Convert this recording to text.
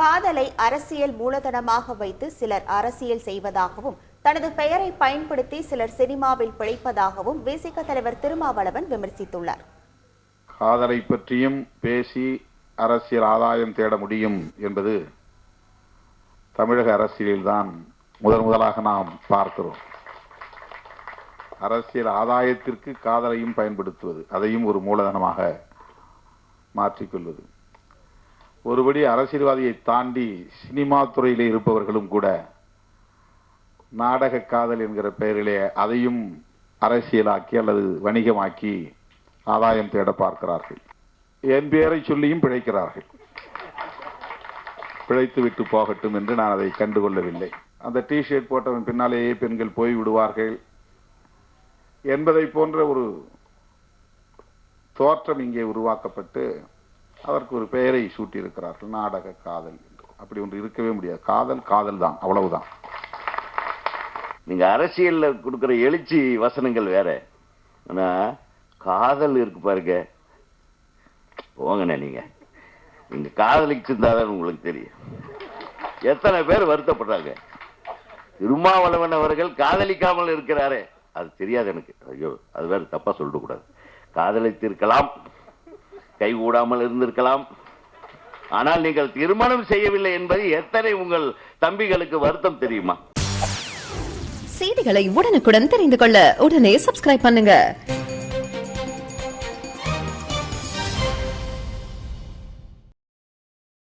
காதலை அரசியல் மூலதனமாக வைத்து சிலர் அரசியல் செய்வதாகவும் தனது பெயரை பயன்படுத்தி சிலர் சினிமாவில் பிழைப்பதாகவும் விசிக தலைவர் திருமாவளவன் விமர்சித்துள்ளார். காதலை பற்றியும் பேசி அரசியல் ஆதாயம் தேட முடியும் என்பது தமிழக அரசியலில்தான் முதன் முதலாக நாம் பார்க்கிறோம். அரசியல் ஆதாயத்திற்கு காதலையும் பயன்படுத்துவது அதையும் ஒரு மூலதனமாக மாற்றிக்கொள்வது. ஒருபடி அரசியல்வாதியை தாண்டி சினிமா துறையில் இருப்பவர்களும் கூட நாடக காதல் என்கிற பெயரிலே அதையும் அரசியலாக்கி அல்லது வணிகமாக்கி ஆதாயம் தேட பார்க்கிறார்கள். என் பெயரை சொல்லியும் பிழைக்கிறார்கள். பிழைத்து விட்டு போகட்டும் என்று நான் அதை கண்டுகொள்ளவில்லை. அந்த டி ஷர்ட் போட்டவன் பின்னாலேயே பெண்கள் போய் விடுவார்கள் என்பதை போன்ற ஒரு தோற்றம் இங்கே உருவாக்கப்பட்டு அதற்கு ஒரு பெயரை சூட்டியிருக்கிறார்கள் நாடக காதல் அப்படி ஒன்று இருக்கவே முடியாது. காதல் காதல் தான் அவ்வளவுதான். நீங்க அரசியல்ல கொடுக்கிற எழுச்சி வசனங்கள் வேற. ஆனா காதல் இருக்கு பாருங்க. போங்கண்ணே நீங்க. நீங்க காதலிச்சிருந்தாதான் உங்களுக்கு தெரியும். எத்தனை பேர் வருத்தப்படுறாங்க. திருமாவளவன் அவர்கள் காதலிக்காமல் இருக்கிறாரே. அது தெரியாது எனக்கு. ஐயோ அது வேற தப்பா சொல்லிட கூடாது காதலித்திருக்கலாம். கைகூடாமல் இருந்திருக்கலாம். ஆனால் நீங்கள் திருமணம் செய்யவில்லை என்பது எத்தனை உங்கள் தம்பிகளுக்கு வருத்தம் தெரியுமா? செய்திகளை உடனுக்குடன் தெரிந்து கொள்ள உடனே சப்ஸ்கிரைப் பண்ணுங்க.